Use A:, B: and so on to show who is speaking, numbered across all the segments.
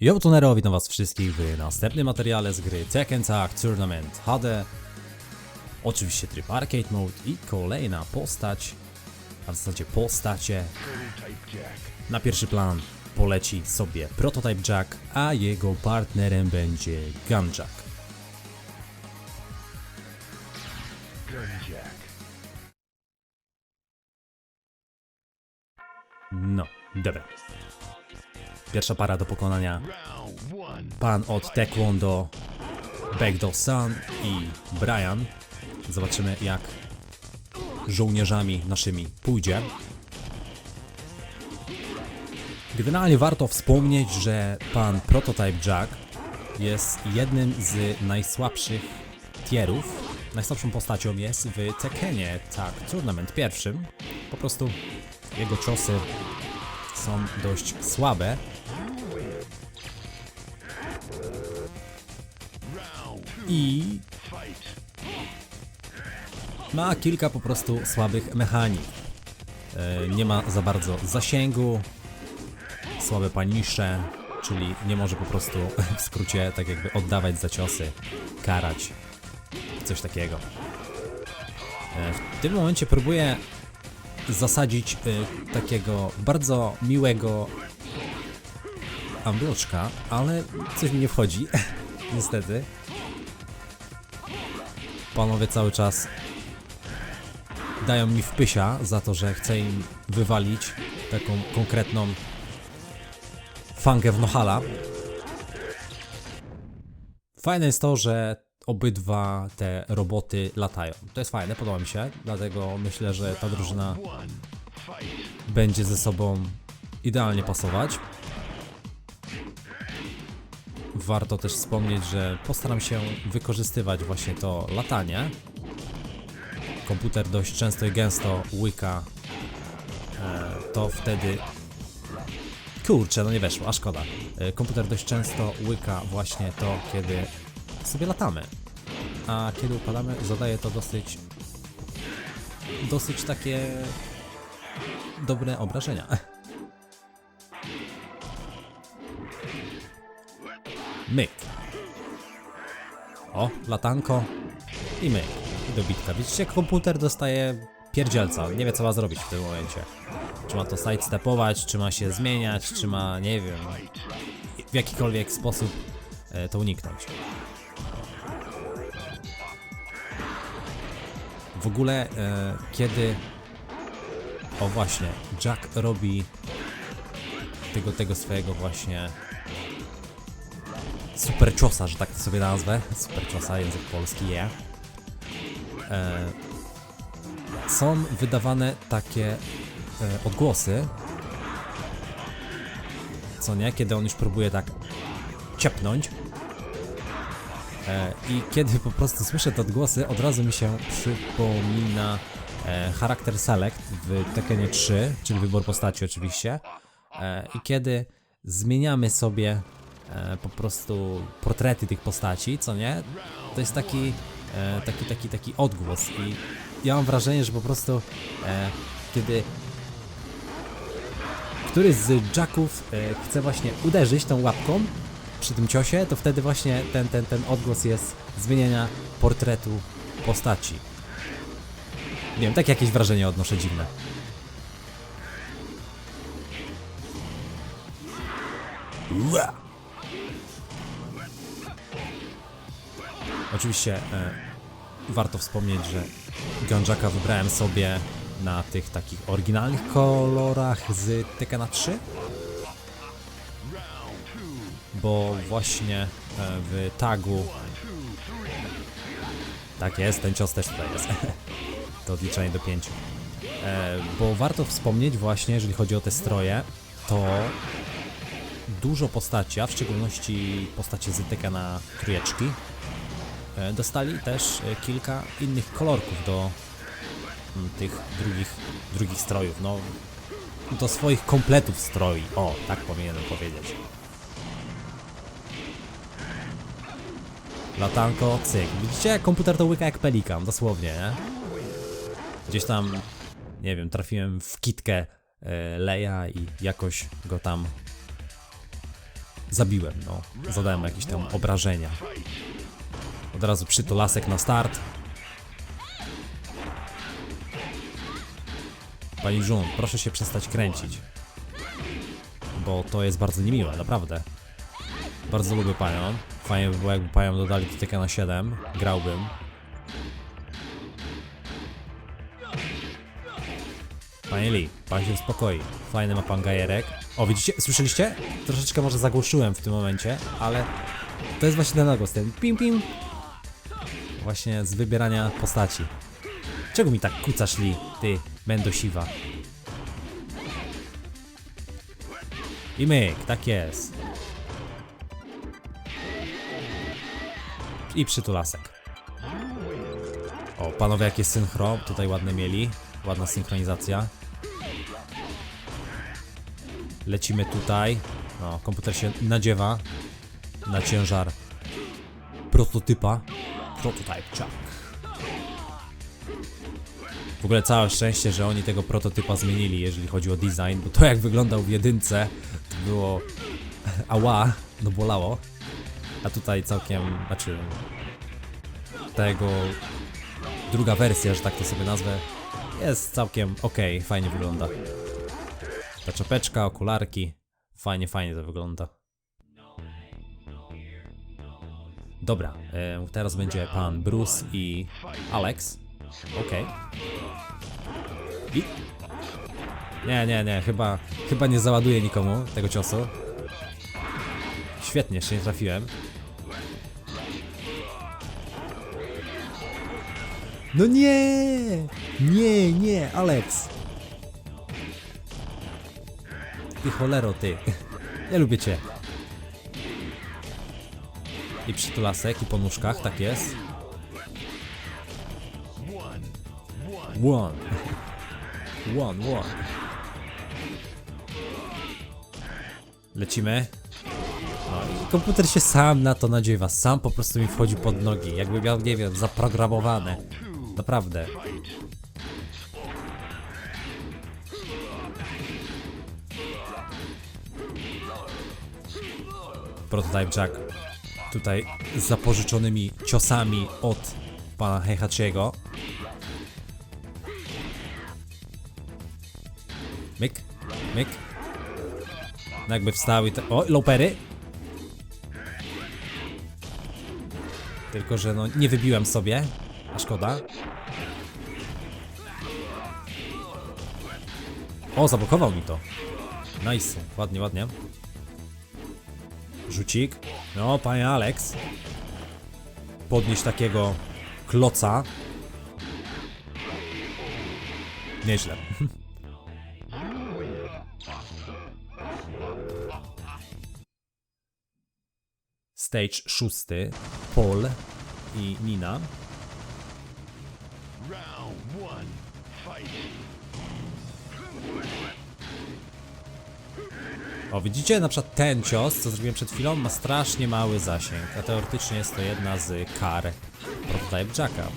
A: Yo, Tunero, witam was wszystkich w następnym materiale z gry Tekken Tag Tournament HD. Oczywiście tryb Arcade Mode i kolejna postać, a w zasadzie postacie. Na pierwszy plan poleci sobie Prototype Jack, a jego partnerem będzie Gunjack. No, dobra. Pierwsza para do pokonania. Pan od Taekwondo, Backdoor Sun i Brian. Zobaczymy jak żołnierzami naszymi pójdzie. Generalnie warto wspomnieć, że pan Prototype Jack jest jednym z najsłabszych tierów. Najsłabszą postacią jest w Tekkenie, tak, Tournament pierwszym. Po prostu jego ciosy są dość słabe. I ma kilka po prostu słabych mechanik. E, Nie ma za bardzo zasięgu, słabe panisze, czyli nie może po prostu w skrócie tak jakby oddawać za ciosy, karać, coś takiego. E, W tym momencie próbuję zasadzić y, takiego bardzo miłego ambloczka, ale coś mi nie wchodzi, niestety. Panowie cały czas dają mi wpysia za to, że chcę im wywalić taką konkretną fangę w nohala. Fajne jest to, że obydwa te roboty latają. To jest fajne, podoba mi się, dlatego myślę, że ta drużyna będzie ze sobą idealnie pasować. Warto też wspomnieć, że postaram się wykorzystywać właśnie to latanie. Komputer dość często i gęsto łyka e, to wtedy Kurczę, no nie weszło, a szkoda. E, Komputer dość często łyka właśnie to, kiedy sobie latamy. A kiedy upadamy, zadaje to dosyć. dosyć takie. dobre obrażenia. Myk. O, latanko. I myk. I dobitka. Widzicie, komputer dostaje pierdzielca. Nie wie, co ma zrobić w tym momencie. Czy ma to sidestepować, czy ma się zmieniać, czy ma, nie wiem, w jakikolwiek sposób e, to uniknąć. W ogóle, e, kiedy. O właśnie, Jack robi tego, tego swojego właśnie super ciosa, że tak to sobie nazwę. Super ciosa, język polski, je. E, są wydawane takie e, odgłosy, co nie, kiedy on już próbuje tak ciepnąć. E, I kiedy po prostu słyszę te odgłosy, od razu mi się przypomina e, charakter select w Tekkenie 3, czyli wybór postaci oczywiście. E, I kiedy zmieniamy sobie e, po prostu portrety tych postaci, co nie? To jest taki, e, taki, taki, taki odgłos i ja mam wrażenie, że po prostu e, kiedy któryś z jacków e, chce właśnie uderzyć tą łapką przy tym ciosie, to wtedy właśnie ten, ten, ten odgłos jest zmieniania portretu postaci. Nie wiem, tak jakieś wrażenie odnoszę dziwne. Ua! Oczywiście e, warto wspomnieć, że Gunjacka wybrałem sobie na tych takich oryginalnych kolorach z Tekkena 3 bo właśnie e, w tagu tak jest, ten cios też tutaj jest. To odliczenie do 5 e, bo warto wspomnieć właśnie, jeżeli chodzi o te stroje to dużo postaci, a w szczególności postacie z Tekkena trójeczki dostali też e, kilka innych kolorków do mm, tych drugich, drugich strojów, no do swoich kompletów stroi, o, tak powinienem powiedzieć. Latanko, cyk. Widzicie, jak komputer to łyka jak pelikan, dosłownie, nie? Gdzieś tam, nie wiem, trafiłem w kitkę e, Leja i jakoś go tam zabiłem, no. Zadałem jakieś tam obrażenia. Od razu przytulasek na start. Pani Jun, proszę się przestać kręcić. Bo to jest bardzo niemiłe, naprawdę. Bardzo lubię panią. Fajnie by było, jakby panią dodali do na 7. Grałbym. Panie Lee, pan się uspokoi. Fajny ma pan gajerek. O, widzicie? Słyszeliście? Troszeczkę może zagłuszyłem w tym momencie, ale to jest właśnie ten odgłos, ten pim pim. Właśnie z wybierania postaci. Czego mi tak kucasz, Lee, ty, będo siwa? I myk, tak jest. I przytulasek. O, panowie, jakie synchro tutaj ładne mieli. Ładna synchronizacja. Lecimy tutaj. No, komputer się nadziewa na ciężar prototypa. Prototype Chuck. W ogóle całe szczęście, że oni tego prototypa zmienili, jeżeli chodzi o design, bo to jak wyglądał w jedynce, to było ała, no bolało. A tutaj całkiem, znaczy tego druga wersja, że tak to sobie nazwę, jest całkiem okej, fajnie wygląda. Ta czapeczka, okularki, fajnie, fajnie to wygląda. Dobra, e, teraz będzie pan Bruce i Alex. Okej. I... Nie, nie, nie, chyba, chyba nie załaduję nikomu tego ciosu. Świetnie, jeszcze nie trafiłem. No nie! Nie, nie, Alex! Ty cholero, ty. Ja lubię cię. I przytulasek, i po nóżkach, tak jest. One. One, one. Lecimy. No i komputer się sam na to nadziewa, sam po prostu mi wchodzi pod nogi, jakby miał, nie wiem, zaprogramowane. Naprawdę. Prototype Jack tutaj zapożyczonymi ciosami od pana Heihachiego. Myk, myk. No jakby wstał i te... O, lopery! Tylko, że no nie wybiłem sobie, a szkoda. O, zablokował mi to. Nice, ładnie, ładnie. Rzucik. No, panie Alex. Podnieść takiego kloca. Nieźle. Stage szósty. Paul i Nina. O, widzicie, na przykład ten cios, co zrobiłem przed chwilą, ma strasznie mały zasięg, a teoretycznie jest to jedna z kar Prototype Jacka,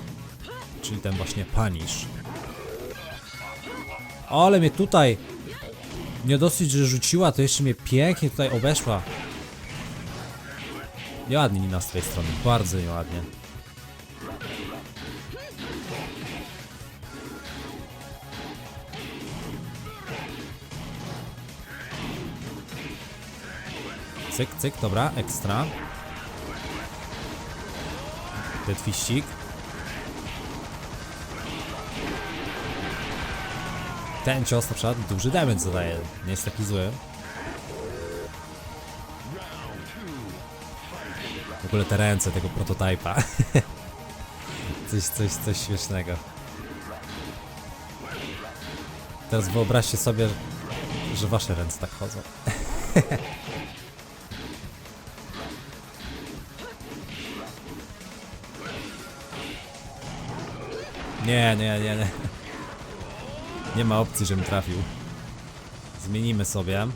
A: czyli ten właśnie Punish. O, ale mnie tutaj nie dosyć, że rzuciła, to jeszcze mnie pięknie tutaj obeszła. Nieładnie Nina z tej strony, bardzo nieładnie. Cyk, cyk, dobra, ekstra. Detwiścik. Ten cios na przykład duży damage zadaje, nie jest taki zły. W ogóle te ręce tego prototypa. coś, coś, coś śmiesznego. Teraz wyobraźcie sobie, że wasze ręce tak chodzą. Nie, nie, nie, nie. Nie ma opcji, żebym trafił. Zmienimy sobie.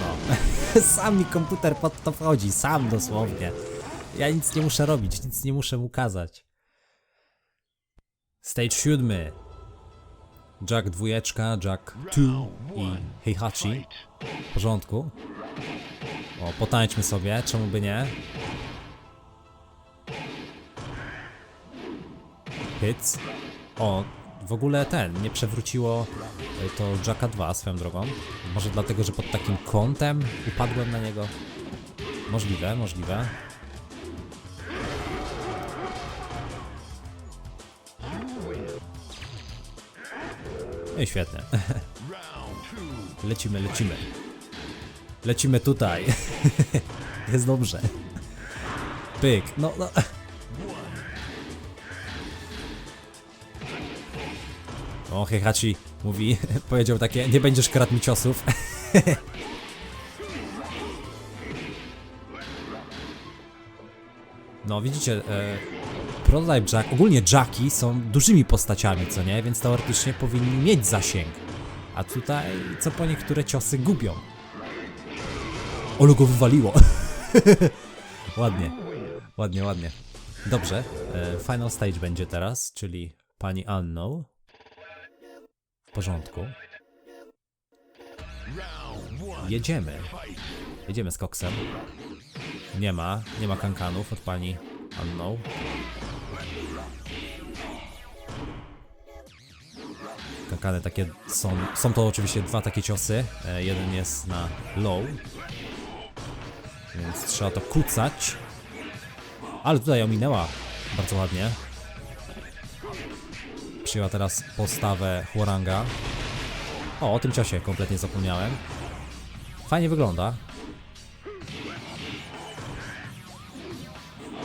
A: No. sam mi komputer pod to wchodzi, sam dosłownie. Ja nic nie muszę robić, nic nie muszę mu kazać. Stage siódmy. Jack dwójeczka, Jack 2 i Heihachi. W porządku. O, potańczmy sobie, czemu by nie? Hits. O, w ogóle ten, nie przewróciło y, to Jacka 2 swoją drogą. Może dlatego, że pod takim kątem upadłem na niego. Możliwe, możliwe. No i świetnie. Lecimy, lecimy. Lecimy tutaj. Jest dobrze. Pyk, no, no. O, Heihachi mówi, powiedział takie, nie będziesz kradł mi ciosów. No, widzicie, e, Prototype Jack, ogólnie Jacki są dużymi postaciami, co nie? Więc teoretycznie powinni mieć zasięg. A tutaj, co po niektóre ciosy gubią. Olu go wywaliło. ładnie, ładnie, ładnie. Dobrze, e, final stage będzie teraz, czyli pani Anno. Porządku. Jedziemy. Jedziemy z koksem. Nie ma, nie ma kankanów od pani Anno. Kankany takie są, są to oczywiście dwa takie ciosy. E, jeden jest na low. Więc trzeba to kucać. Ale tutaj ominęła bardzo ładnie. Przyjęła teraz postawę Huaranga. O, o tym ciosie kompletnie zapomniałem. Fajnie wygląda.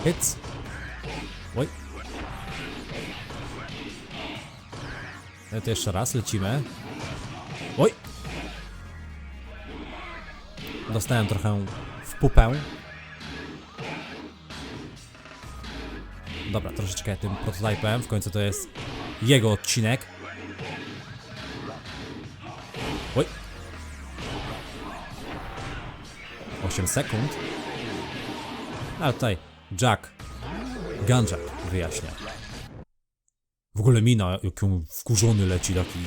A: Hits. Oj. No to jeszcze raz, lecimy. Oj! Dostałem trochę w pupę. Dobra, troszeczkę tym prototypem. W końcu to jest jego odcinek. Oj! 8 sekund. Ale tutaj Jack Gunjack wyjaśnia. W ogóle mina, jak on wkurzony leci taki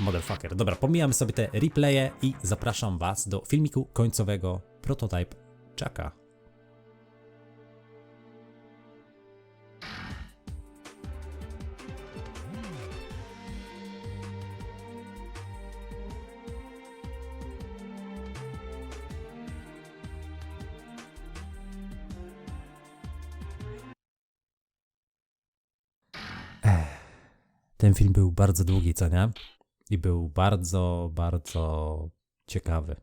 A: motherfucker. Dobra, pomijamy sobie te replaye i zapraszam was do filmiku końcowego Prototype Jacka. Ten film był bardzo długi, co nie? I był bardzo, bardzo ciekawy.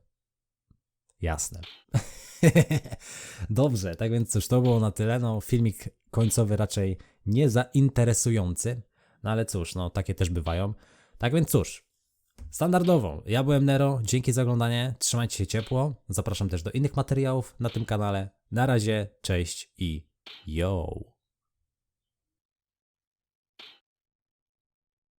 A: Jasne. Dobrze, tak więc cóż, to było na tyle. No, filmik końcowy raczej nie zainteresujący, no ale cóż, no takie też bywają. Tak więc cóż, standardowo, ja byłem Nero, dzięki za oglądanie, trzymajcie się ciepło, zapraszam też do innych materiałów na tym kanale. Na razie, cześć i yo!